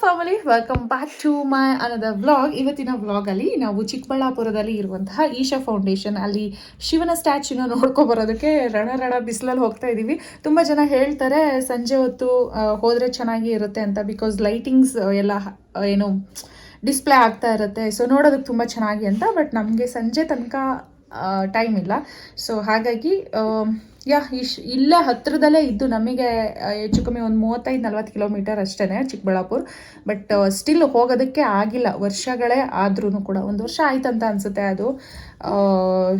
Family welcome back to my ಅನದ vlog ಇವತ್ತಿನ ವ್ಲಾಗಲ್ಲಿ ನಾವು ಚಿಕ್ಕಬಳ್ಳಾಪುರದಲ್ಲಿ ಇರುವಂತಹ ಈಶಾ ಫೌಂಡೇಶನ್ ಅಲ್ಲಿ ಶಿವನ ಸ್ಟ್ಯಾಚ್ಯೂನ ನೋಡ್ಕೊಬರೋದಕ್ಕೆ ರಣ ರಣ ಬಿಸಿಲಲ್ಲಿ ಹೋಗ್ತಾ ಇದ್ದೀವಿ ತುಂಬ ಜನ ಹೇಳ್ತಾರೆ, ಸಂಜೆ ಹೊತ್ತು ಹೋದ್ರೆ ಚೆನ್ನಾಗಿ ಇರುತ್ತೆ ಅಂತ ಬಿಕಾಸ್ ಲೈಟಿಂಗ್ಸ್ ಎಲ್ಲ ಏನು ಡಿಸ್ಪ್ಲೇ ಆಗ್ತಾ ಇರುತ್ತೆ. ಸೊ ನೋಡೋದಕ್ಕೆ ತುಂಬ ಚೆನ್ನಾಗಿ ಅಂತ, ಬಟ್ ನಮಗೆ ಸಂಜೆ ತನಕ ಟೈಮ್ ಇಲ್ಲ. ಸೊ ಹಾಗಾಗಿ ಯಾ, ಇಶ್, ಇಲ್ಲೇ ಹತ್ತಿರದಲ್ಲೇ ಇದ್ದು ನಮಗೆ ಹೆಚ್ಚು ಕಮ್ಮಿ ಒಂದು ಮೂವತ್ತೈದು, ನಲ್ವತ್ತು ಕಿಲೋಮೀಟರ್ ಅಷ್ಟೇ ಚಿಕ್ಕಬಳ್ಳಾಪುರ. ಬಟ್ ಸ್ಟಿಲ್ ಹೋಗೋದಕ್ಕೆ ಆಗಿಲ್ಲ. ವರ್ಷಗಳೇ ಆದ್ರೂ ಕೂಡ ಒಂದು ವರ್ಷ ಆಯ್ತಂತ ಅನಿಸುತ್ತೆ ಅದು.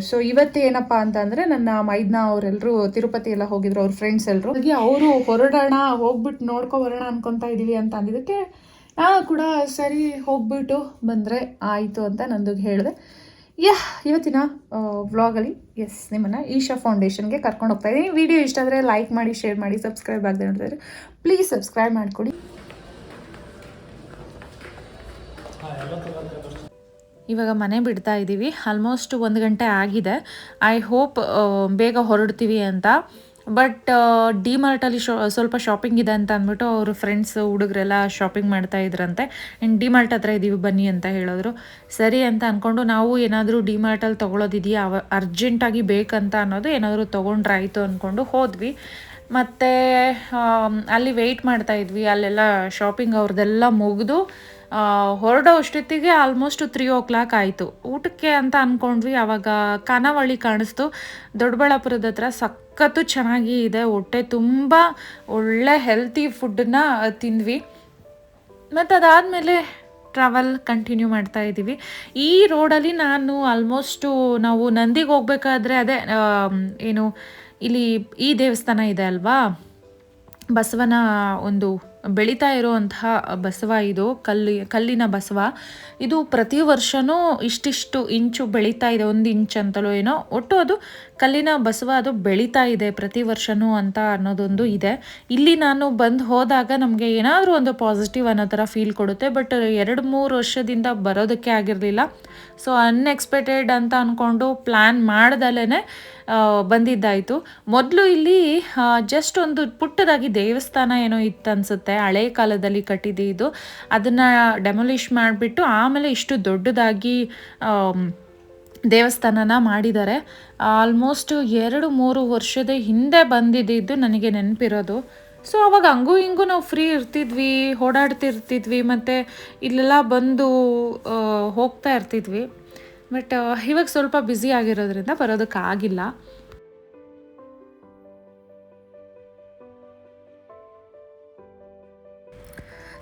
ಸೊ ಇವತ್ತು ಏನಪ್ಪ ಅಂತ ಅಂದರೆ, ನನ್ನ ಮೈದ್ನ ಅವರೆಲ್ಲರೂ ತಿರುಪತಿ ಎಲ್ಲ ಹೋಗಿದ್ರು, ಅವ್ರ ಫ್ರೆಂಡ್ಸ್ ಎಲ್ಲರೂ ಹಾಗೆ ಅವರು ಹೊರಡೋಣ ಹೋಗ್ಬಿಟ್ಟು ನೋಡ್ಕೊ ಬರೋಣ ಅನ್ಕೊತಾ ಇದೀವಿ ಅಂತ ಅಂದಿದ್ದಕ್ಕೆ ಕೂಡ ಸರಿ ಹೋಗ್ಬಿಟ್ಟು ಬಂದರೆ ಆಯಿತು ಅಂತ ನಂದು ಹೇಳಿದೆ. ಯಾ, ಇವತ್ತಿನ ವ್ಲಾಗಲ್ಲಿ ಎಸ್ ನಿಮ್ಮನ್ನು ಈಶಾ ಫೌಂಡೇಶನ್ಗೆ ಕರ್ಕೊಂಡು ಹೋಗ್ತಾ ಇದ್ದೀನಿ. ವಿಡಿಯೋ ಇಷ್ಟ ಆದರೆ ಲೈಕ್ ಮಾಡಿ ಶೇರ್ ಮಾಡಿ ಸಬ್ಸ್ಕ್ರೈಬ್ ಆಗದೆ ನೋಡಿದ್ರೆ ಪ್ಲೀಸ್ ಸಬ್ಸ್ಕ್ರೈಬ್ ಮಾಡಿಕೊಡಿ ಇವಾಗ ಮನೆ ಬಿಡ್ತಾ ಇದ್ದೀವಿ ಆಲ್ಮೋಸ್ಟ್ ಒಂದು ಗಂಟೆ ಆಗಿದೆ. ಐ ಹೋಪ್ ಬೇಗ ಹೊರಡ್ತೀವಿ ಅಂತ. ಬಟ್ ಡಿಮಾರ್ಟಲ್ಲಿ ಶೋ, ಸ್ವಲ್ಪ ಶಾಪಿಂಗ್ ಇದೆ ಅಂತ ಅಂದ್ಬಿಟ್ಟು ಅವರು ಫ್ರೆಂಡ್ಸ್ ಹುಡುಗರೆಲ್ಲ ಶಾಪಿಂಗ್ ಮಾಡ್ತಾ ಇದ್ರಂತೆ. ಆ್ಯಂಡ್ ಡಿಮಾರ್ಟ್ ಹತ್ರ ಇದ್ದೀವಿ ಬನ್ನಿ ಅಂತ ಹೇಳಿದ್ರು. ಸರಿ ಅಂತ ಅಂದ್ಕೊಂಡು ನಾವು ಏನಾದರೂ ಡಿಮಾರ್ಟಲ್ಲಿ ತೊಗೊಳೋದಿದೆಯಾ? ಅವ ಅರ್ಜೆಂಟಾಗಿ ಬೇಕಂತ ಅನ್ನೋದು ಏನಾದರೂ ತೊಗೊಂಡ್ರೆ ಆಯಿತು ಅಂದ್ಕೊಂಡು ಹೋದ್ವಿ. ಮತ್ತು ಅಲ್ಲಿ ವೆಯ್ಟ್ ಮಾಡ್ತಾ ಇದ್ವಿ. ಅಲ್ಲೆಲ್ಲ ಶಾಪಿಂಗ್ ಅವ್ರದ್ದೆಲ್ಲ ಮುಗಿದು ಹೊರಡೋ ಅಷ್ಟೊತ್ತಿಗೆ ಆಲ್ಮೋಸ್ಟ್ ತ್ರೀ ಓ ಕ್ಲಾಕ್ ಆಯಿತು. ಊಟಕ್ಕೆ ಅಂತ ಅಂದ್ಕೊಂಡ್ವಿ ಆವಾಗ ಖಾನಾವಳಿ ಕಾಣಿಸ್ತು. ದೊಡ್ಡಬಳ್ಳಾಪುರದ ಹತ್ರ ಸಖತ್ತು ಚೆನ್ನಾಗಿ ಇದೆ, ಹೊಟ್ಟೆ ತುಂಬ ಒಳ್ಳೆ ಹೆಲ್ತಿ ಫುಡ್ಡನ್ನ ತಿಂದ್ವಿ. ಮತ್ತು ಅದಾದಮೇಲೆ ಟ್ರಾವೆಲ್ ಕಂಟಿನ್ಯೂ ಮಾಡ್ತಾ ಇದ್ದೀವಿ. ಈ ರೋಡಲ್ಲಿ ನಾನು ಆಲ್ಮೋಸ್ಟು ನಾವು ನಂದಿಗೆ ಹೋಗ್ಬೇಕಾದ್ರೆ ಅದೇ ಏನು, ಇಲ್ಲಿ ಈ ದೇವಸ್ಥಾನ ಇದೆ ಅಲ್ವಾ? ಬಸವನ ಒಂದು ಬೆಳೀತಾ ಇರುವಂತಹ ಬಸವ ಇದು, ಕಲ್ಲಿ, ಕಲ್ಲಿನ ಬಸವ. ಇದು ಪ್ರತಿ ವರ್ಷವೂ ಇಷ್ಟಿಷ್ಟು ಇಂಚು ಬೆಳೀತಾ ಇದೆ, ಒಂದು ಇಂಚ್ ಅಂತಲೋ ಏನೋ. ಒಟ್ಟು ಅದು ಕಲ್ಲಿನ ಬಸವ ಅದು ಬೆಳೀತಾ ಇದೆ ಪ್ರತಿ ವರ್ಷವೂ ಅಂತ ಅನ್ನೋದೊಂದು ಇದೆ. ಇಲ್ಲಿ ನಾನು ಬಂದು ಹೋದಾಗ ನಮಗೆ ಏನಾದರೂ ಒಂದು ಪಾಸಿಟಿವ್ ಅನ್ನೋ ಥರ ಫೀಲ್ ಕೊಡುತ್ತೆ ಬಟ್ ಎರಡು ಮೂರು ವರ್ಷದಿಂದ ಬರೋದಕ್ಕೆ ಆಗಿರಲಿಲ್ಲ. ಸೊ ಅನ್ಎಕ್ಸ್ಪೆಕ್ಟೆಡ್ ಅಂತ ಅಂದ್ಕೊಂಡು ಪ್ಲ್ಯಾನ್ ಮಾಡ್ದಲೇ ಬಂದಿದ್ದಾಯಿತು. ಮೊದಲು ಇಲ್ಲಿ ಜಸ್ಟ್ ಒಂದು ಪುಟ್ಟದಾಗಿ ದೇವಸ್ಥಾನ ಏನೋ ಇತ್ತು ಅನಿಸುತ್ತೆ ಹಳೆ ಕಾಲದಲ್ಲಿ ಕಟ್ಟಿದೆ ಇದು. ಅದನ್ನು ಡೆಮೊಲಿಷ್ ಮಾಡಿಬಿಟ್ಟು ಆಮೇಲೆ ಇಷ್ಟು ದೊಡ್ಡದಾಗಿ ದೇವಸ್ಥಾನನ ಮಾಡಿದ್ದಾರೆ. ಆಲ್ಮೋಸ್ಟ್ ಎರಡು ಮೂರು ವರ್ಷದ ಹಿಂದೆ ಬಂದಿದ್ದು ನನಗೆ ನೆನಪಿರೋದು. ಸೊ ಅವಾಗ ಹಂಗೂ ಹಿಂಗೂ ನಾವು ಫ್ರೀ ಇರ್ತಿದ್ವಿ, ಓಡಾಡ್ತಿರ್ತಿದ್ವಿ, ಮತ್ತು ಇಲ್ಲೆಲ್ಲ ಬಂದು ಹೋಗ್ತಾ ಇರ್ತಿದ್ವಿ. ಬಟ್ ಇವಾಗ ಸ್ವಲ್ಪ ಬ್ಯುಸಿ ಆಗಿರೋದ್ರಿಂದ ಬರೋದಕ್ಕಾಗಿಲ್ಲ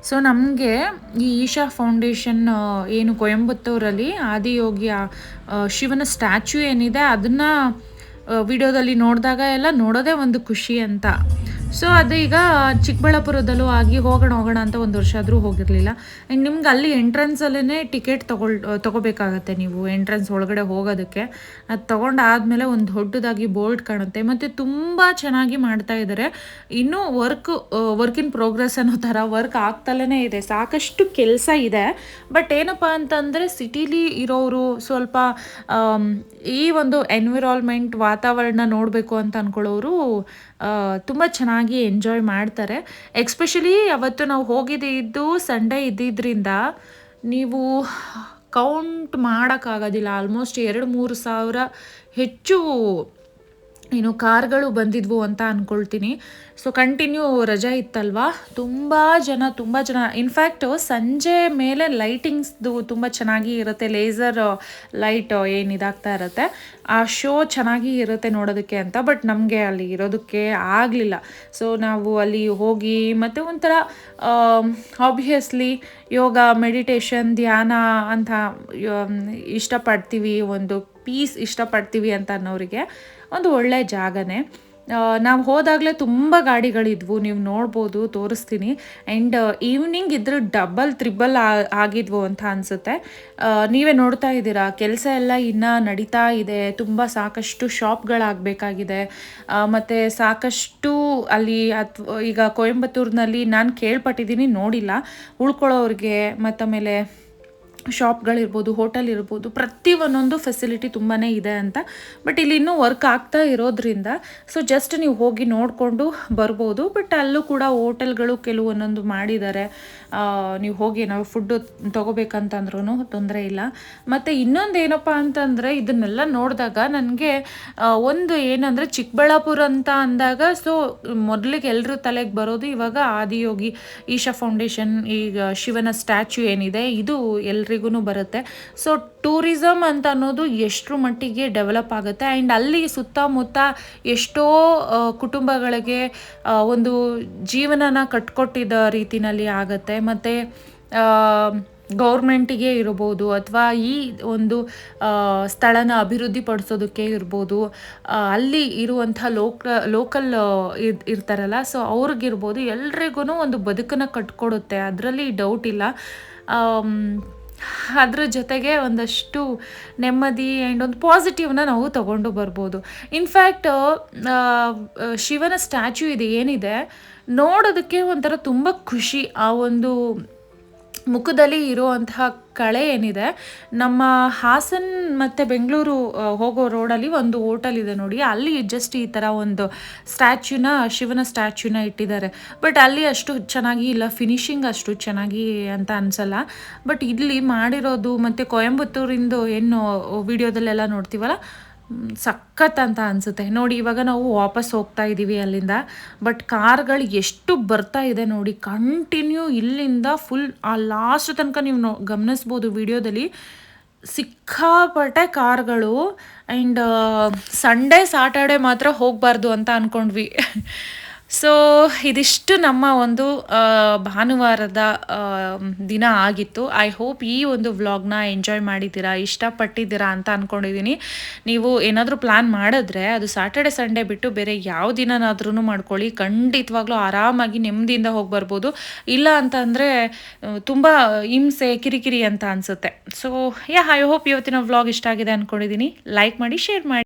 ಸೊ ನಮಗೆ ಈ ಈಶಾ ಫೌಂಡೇಶನ್ ಏನು ಕೊಯಂಬತ್ತೂರಲ್ಲಿ ಆದಿಯೋಗಿ ಆ, ಆ, ಶಿವನ ಸ್ಟ್ಯಾಚ್ಯೂ ಏನಿದೆ ಅದನ್ನು ವಿಡಿಯೋದಲ್ಲಿ ನೋಡಿದಾಗ ಎಲ್ಲ ನೋಡೋದೇ ಒಂದು ಖುಷಿ ಅಂತ. ಸೊ ಅದು ಈಗ ಚಿಕ್ಕಬಳ್ಳಾಪುರದಲ್ಲೂ ಆಗಿ ಹೋಗೋಣ ಹೋಗೋಣ ಅಂತ ಒಂದು ವರ್ಷ ಆದರೂ ಹೋಗಿರಲಿಲ್ಲ. ಆ್ಯಂಡ್ ನಿಮ್ಗೆ ಅಲ್ಲಿ ಎಂಟ್ರೆನ್ಸಲ್ಲೇ ಟಿಕೆಟ್ ತೊಗೊಳ್, ತೊಗೋಬೇಕಾಗತ್ತೆ ನೀವು ಎಂಟ್ರೆನ್ಸ್ ಒಳಗಡೆ ಹೋಗೋದಕ್ಕೆ. ಅದು ತೊಗೊಂಡಾದಮೇಲೆ ಒಂದು ದೊಡ್ಡದಾಗಿ ಬೋರ್ಡ್ ಕಾಣುತ್ತೆ. ಮತ್ತು ತುಂಬ ಚೆನ್ನಾಗಿ ಮಾಡ್ತಾ ಇದ್ದಾರೆ ಇನ್ನೂ ವರ್ಕ್ ವರ್ಕ್ ಇನ್ ಪ್ರೋಗ್ರೆಸ್ ಅನ್ನೋ ಥರ ವರ್ಕ್ ಆಗ್ತಲೇ ಇದೆ. ಸಾಕಷ್ಟು ಕೆಲಸ ಇದೆ. ಬಟ್ ಏನಪ್ಪ ಅಂತಂದರೆ ಸಿಟೀಲಿ ಇರೋರು ಸ್ವಲ್ಪ ಈ ಒಂದು ಎನ್ವಿರಾಲ್ಮೆಂಟ್ ವಾತಾವರಣ ನೋಡಬೇಕು ಅಂತ ಅಂದ್ಕೊಳ್ಳೋರು ತುಂಬ ಚೆನ್ನಾಗಿ ಎಂಜಾಯ್ ಮಾಡ್ತಾರೆ. ಎಕ್ಸ್ಪೆಷಲಿ ಅವತ್ತು ನಾವು ಹೋಗಿದ್ದು ಸಂಡೇ ಇದ್ದಿದ್ದರಿಂದ ನೀವು ಕೌಂಟ್ ಮಾಡೋಕ್ಕಾಗೋದಿಲ್ಲ. ಆಲ್ಮೋಸ್ಟ್ ಎರಡು ಮೂರು ಸಾವಿರ ಹೆಚ್ಚು ಏನು ಕಾರ್ಗಳು ಬಂದಿದ್ವು ಅಂತ ಅಂದ್ಕೊಳ್ತೀನಿ ಸೊ ಕಂಟಿನ್ಯೂ ರಜಾ ಇತ್ತಲ್ವಾ? ತುಂಬ ಜನ ತುಂಬ ಜನ. ಇನ್ಫ್ಯಾಕ್ಟು ಸಂಜೆ ಮೇಲೆ ಲೈಟಿಂಗ್ಸ್ದು ತುಂಬ ಚೆನ್ನಾಗಿ ಇರುತ್ತೆ. ಲೇಸರ್ ಲೈಟ್ ಏನು ಇದಾಗ್ತಾ ಇರುತ್ತೆ. ಆ ಶೋ ಚೆನ್ನಾಗಿ ಇರುತ್ತೆ ನೋಡೋದಕ್ಕೆ ಅಂತ. ಬಟ್ ನಮಗೆ ಅಲ್ಲಿ ಇರೋದಕ್ಕೆ ಆಗಲಿಲ್ಲ. ಸೊ ನಾವು ಅಲ್ಲಿ ಹೋಗಿ ಮತ್ತು ಒಂಥರ ಆಬ್ವಿಯಸ್ಲಿ ಯೋಗ ಮೆಡಿಟೇಷನ್ ಧ್ಯಾನ ಅಂತ ಆಮ್, ಇಷ್ಟಪಡ್ತೀವಿ ಒಂದು ಪೀಸ್ ಇಷ್ಟಪಡ್ತೀವಿ ಅಂತ ಅನ್ನೋರಿಗೆ ಒಂದು ಒಳ್ಳೆ ಜಾಗನೇ. ನಾವು ಹೋದಾಗಲೇ ತುಂಬ ಗಾಡಿಗಳಿದ್ವು, ನೀವು ನೋಡ್ಬೋದು, ತೋರಿಸ್ತೀನಿ. ಆ್ಯಂಡ್ ಈವ್ನಿಂಗ್ ಇದ್ರೆ ಡಬಲ್ ತ್ರಿಬಲ್ ಆಗಿದ್ವು ಅಂತ ಅನಿಸುತ್ತೆ. ನೀವೇ ನೋಡ್ತಾ ಇದ್ದೀರಾ, ಕೆಲಸ ಎಲ್ಲ ಇನ್ನೂ ನಡೀತಾ ಇದೆ, ತುಂಬ ಸಾಕಷ್ಟು ಶಾಪ್ಗಳಾಗಬೇಕಾಗಿದೆ. ಮತ್ತು ಸಾಕಷ್ಟು ಅಲ್ಲಿ ಈಗ ಕೊಯಂಬತ್ತೂರಿನಲ್ಲಿ ನಾನು ಕೇಳ್ಪಟ್ಟಿದ್ದೀನಿ, ನೋಡಿಲ್ಲ. ಉಳ್ಕೊಳ್ಳೋರಿಗೆ ಮತ್ತು ಆಮೇಲೆ ಶಾಪ್ಗಳಿರ್ಬೋದು ಹೋಟೆಲ್ ಇರ್ಬೋದು ಪ್ರತಿ ಒಂದೊಂದು ಫೆಸಿಲಿಟಿ ತುಂಬಾ ಇದೆ ಅಂತ. ಬಟ್ ಇಲ್ಲಿ ಇನ್ನೂ ವರ್ಕ್ ಆಗ್ತಾ ಇರೋದ್ರಿಂದ ಸೊ ಜಸ್ಟ್ ನೀವು ಹೋಗಿ ನೋಡಿಕೊಂಡು ಬರ್ಬೋದು. ಬಟ್ ಅಲ್ಲೂ ಕೂಡ ಹೋಟೆಲ್ಗಳು ಕೆಲವೊಂದೊಂದು ಮಾಡಿದ್ದಾರೆ. ನೀವು ಹೋಗಿ ನಾವು ಫುಡ್ಡು ತೊಗೋಬೇಕಂತಂದ್ರೂ ತೊಂದರೆ ಇಲ್ಲ. ಮತ್ತು ಇನ್ನೊಂದು ಏನಪ್ಪ ಅಂತಂದರೆ, ಇದನ್ನೆಲ್ಲ ನೋಡಿದಾಗ ನನಗೆ ಒಂದು ಏನಂದರೆ ಚಿಕ್ಕಬಳ್ಳಾಪುರ ಅಂತ ಅಂದಾಗ ಸೊ ಮೊದಲಿಗೆ ಎಲ್ಲರೂ ತಲೆಗೆ ಬರೋದು ಇವಾಗ ಆದಿಯೋಗಿ ಈಶಾ ಫೌಂಡೇಶನ್ ಈಗ ಶಿವನ ಸ್ಟ್ಯಾಚ್ಯೂ ಏನಿದೆ, ಇದು ಎಲ್ರಿಗೂ ಬರುತ್ತೆ. ಸೊ ಟೂರಿಸಮ್ ಅಂತ ಅನ್ನೋದು ಎಷ್ಟರ ಮಟ್ಟಿಗೆ ಡೆವಲಪ್ ಆಗುತ್ತೆ. ಆ್ಯಂಡ್ ಅಲ್ಲಿ ಸುತ್ತಮುತ್ತ ಎಷ್ಟೋ ಕುಟುಂಬಗಳಿಗೆ ಒಂದು ಜೀವನನ ಕಟ್ಕೊಟ್ಟಿದ್ದ ರೀತಿನಲ್ಲಿ ಆಗುತ್ತೆ. ಮತ್ತು ಗೌರ್ಮೆಂಟಿಗೆ ಇರ್ಬೋದು ಅಥವಾ ಈ ಒಂದು ಸ್ಥಳನ ಅಭಿವೃದ್ಧಿ ಪಡಿಸೋದಕ್ಕೆ ಇರ್ಬೋದು ಅಲ್ಲಿ ಇರುವಂಥ ಲೋಕ, ಲೋಕಲ್ ಇರ್ತಾರಲ್ಲ. ಸೊ ಅವ್ರಿಗಿರ್ಬೋದು. ಎಲ್ರಿಗೂ ಒಂದು ಬದುಕನ್ನು ಕಟ್ಕೊಡುತ್ತೆ. ಅದರಲ್ಲಿ ಡೌಟ್ ಇಲ್ಲ. ಅದ್ರ ಜೊತೆಗೆ ಒಂದಷ್ಟು ನೆಮ್ಮದಿ ಆ್ಯಂಡ್ ಒಂದು ಪಾಸಿಟಿವ್ನ ನಾವು ತಗೊಂಡು ಬರ್ಬೋದು. ಇನ್ಫ್ಯಾಕ್ಟ್ ಶಿವನ ಸ್ಟ್ಯಾಚ್ಯೂ ಇದೆ ಏನಿದೆ, ನೋಡೋದಕ್ಕೆ ಒಂಥರ ತುಂಬ ಖುಷಿ. ಆ ಒಂದು ಮುಖದಲ್ಲಿ ಇರುವಂತಹ ಕಳೆ ಏನಿದೆ, ನಮ್ಮ ಹಾಸನ್ ಮತ್ತು ಬೆಂಗಳೂರು ಹೋಗೋ ರೋಡಲ್ಲಿ ಒಂದು ಹೋಟೆಲ್ ಇದೆ ನೋಡಿ. ಅಲ್ಲಿ ಜಸ್ಟ್ ಈ ಥರ ಒಂದು ಸ್ಟ್ಯಾಚ್ಯೂನ, ಶಿವನ ಸ್ಟ್ಯಾಚ್ಯೂನ ಇಟ್ಟಿದ್ದಾರೆ. ಬಟ್ ಅಲ್ಲಿ ಅಷ್ಟು ಚೆನ್ನಾಗಿ ಇಲ್ಲ ಫಿನಿಶಿಂಗ್ ಅಷ್ಟು ಚೆನ್ನಾಗಿ ಅಂತ ಅನಿಸಲ್ಲ. ಬಟ್ ಇಲ್ಲಿ ಮಾಡಿರೋದು ಮತ್ತು ಕೊಯಂಬತ್ತೂರಿಂದು ಏನು ವಿಡಿಯೋದಲ್ಲೆಲ್ಲ ನೋಡ್ತೀವಲ್ಲ ಸಖತ್ ಅಂತ ಅನಿಸುತ್ತೆ. ನೋಡಿ, ಇವಾಗ ನಾವು ವಾಪಸ್ ಹೋಗ್ತಾ ಇದ್ದೀವಿ ಅಲ್ಲಿಂದ, ಬಟ್ ಕಾರ್ಗಳು ಎಷ್ಟು ಬರ್ತಾ ಇದೆ ನೋಡಿ ಕಂಟಿನ್ಯೂ ಇಲ್ಲಿಂದ ಫುಲ್ ಆ ಲಾಸ್ಟ್ ತನಕ ನೀವು ನೋ, ಗಮನಿಸ್ಬೋದು ವಿಡಿಯೋದಲ್ಲಿ. ಸಿಕ್ಕಾಪಟ್ಟೆ ಕಾರ್ಗಳು ಆ್ಯಂಡ್ ಸಂಡೇ ಸಾಟರ್ಡೆ ಮಾತ್ರ ಹೋಗಬಾರ್ದು ಅಂತ ಅಂದ್ಕೊಂಡ್ವಿ ಸೊ ಇದಿಷ್ಟು ನಮ್ಮ ಒಂದು ಭಾನುವಾರದ ದಿನ ಆಗಿತ್ತು. ಐ ಹೋಪ್ ಈ ಒಂದು ವ್ಲಾಗ್ನ ಎಂಜಾಯ್ ಮಾಡಿದ್ದೀರಾ, ಇಷ್ಟಪಟ್ಟಿದ್ದೀರಾ ಅಂತ ಅಂದ್ಕೊಂಡಿದ್ದೀನಿ ನೀವು ಏನಾದರೂ ಪ್ಲ್ಯಾನ್ ಮಾಡಿದ್ರೆ ಅದು ಸ್ಯಾಟರ್ಡೆ ಸಂಡೇ ಬಿಟ್ಟು ಬೇರೆ ಯಾವ ದಿನನಾದ್ರೂ ಮಾಡ್ಕೊಳ್ಳಿ. ಖಂಡಿತವಾಗ್ಲೂ ಆರಾಮಾಗಿ ನೆಮ್ಮದಿಯಿಂದ ಹೋಗಿ ಬರ್ಬೋದು. ಇಲ್ಲ ಅಂತಂದರೆ ತುಂಬ ಹಿಂಸೆ, ಕಿರಿಕಿರಿ ಅಂತ ಅನಿಸುತ್ತೆ. ಸೊ ಯಾ ಐ ಹೋಪ್ ಇವತ್ತಿನ ವ್ಲಾಗ್ ಇಷ್ಟ ಆಗಿದೆ ಅಂದ್ಕೊಂಡಿದ್ದೀನಿ ಲೈಕ್ ಮಾಡಿ ಶೇರ್ ಮಾಡಿ.